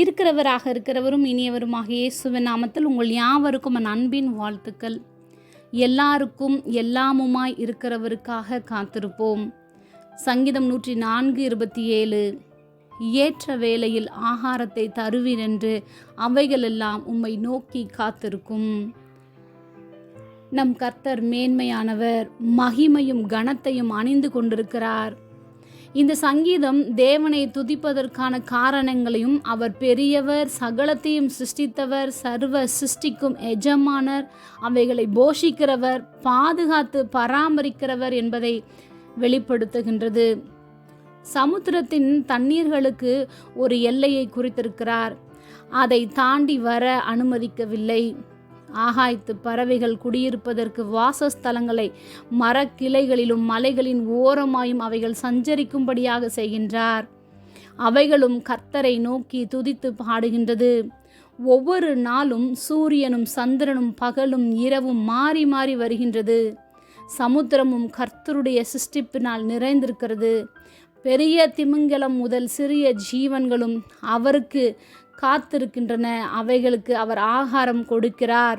இருக்கிறவராக இருக்கிறவரும் இனியவருமாக இயேசுவின் நாமத்தில் உங்கள் யாவருக்கும் என் அன்பின் வாழ்த்துக்கள். எல்லாருக்கும் எல்லாமுமாய் இருக்கிறவருக்காக காத்திருப்போம். சங்கீதம் நூற்றி நான்கு இருபத்தி ஏழு. ஏற்ற வேளையில் ஆகாரத்தை தருவீர் என்று அவைகளெல்லாம் உம்மை நோக்கி காத்திருக்கும். நம் கர்த்தர் மேன்மையானவர் மகிமையும் கனத்தையும் அணிந்து கொண்டிருக்கிறார். இந்த சங்கீதம் தேவனை துதிப்பதற்கான காரணங்களையும் அவர் பெரியவர் சகலத்தையும் சிருஷ்டித்தவர் சர்வ சிருஷ்டிக்கும் எஜமானர் அவைகளை போஷிக்கிறவர் பாதுகாத்து பராமரிக்கிறவர் என்பதை வெளிப்படுத்துகின்றது. சமுத்திரத்தின் தண்ணீர்களுக்கு ஒரு எல்லையை குறித்திருக்கிறார். அதை தாண்டி வர அனுமதிக்கவில்லை. ஆகாய்த்து பறவைகள் குடியிருப்பதற்கு வாசஸ்தலங்களை மரக்கிளைகளிலும் மலைகளின் ஓரமாயும் அவைகள் சஞ்சரிக்கும்படியாக செய்கின்றார். அவைகளும் கர்த்தரை நோக்கி துதித்து பாடுகின்றது. ஒவ்வொரு நாளும் சூரியனும் சந்திரனும் பகலும் இரவும் மாறி மாறி வருகின்றது. சமுத்திரமும் கர்த்தருடைய சிருஷ்டிப்பினால் நிறைந்திருக்கிறது. பெரிய திமிங்கலம் முதல் சிறிய ஜீவன்களும் அவருக்கு காத்திருக்கின்றன. அவைகளுக்கு அவர் ஆகாரம் கொடுக்கிறார்.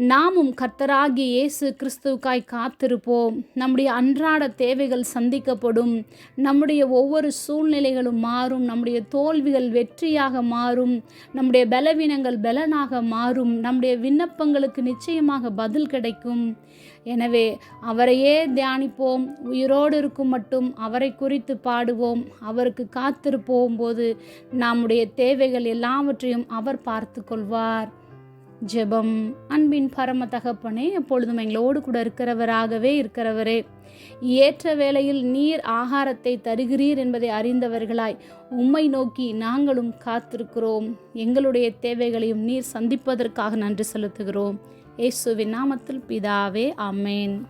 நாமும் கர்த்தராகி இயேசு கிறிஸ்துவுக்காய் காத்திருப்போம். நம்முடைய அன்றாட தேவைகள் சந்திக்கப்படும். நம்முடைய ஒவ்வொரு சூழ்நிலைகளும் மாறும். நம்முடைய தோல்விகள் வெற்றியாக மாறும். நம்முடைய பலவீனங்கள் பலனாக மாறும். நம்முடைய விண்ணப்பங்களுக்கு நிச்சயமாக பதில் கிடைக்கும். எனவே அவரையே தியானிப்போம். உயிரோடு இருக்கும் மட்டும் அவரை குறித்து பாடுவோம். அவருக்கு காத்திருப்போம் போது நம்முடைய தேவைகள் எல்லாவற்றையும் அவர் பார்த்து கொள்வார். ஜெபம் அன்பின் பரம தகப்பனே எப்பொழுதும் எங்களோடு கூட இருக்கிறவராகவே இருக்கிறவரே. ஏற்ற வேளையில் நீர் ஆகாரத்தை தருகிறீர் என்பதை அறிந்தவர்களாய் உம்மை நோக்கி நாங்களும் காத்திருக்கிறோம். எங்களுடைய தேவைகளையும் நீர் சந்திப்பதற்காக நன்றி செலுத்துகிறோம். ஏசுவின் நாமத்தில் பிதாவே அமேன்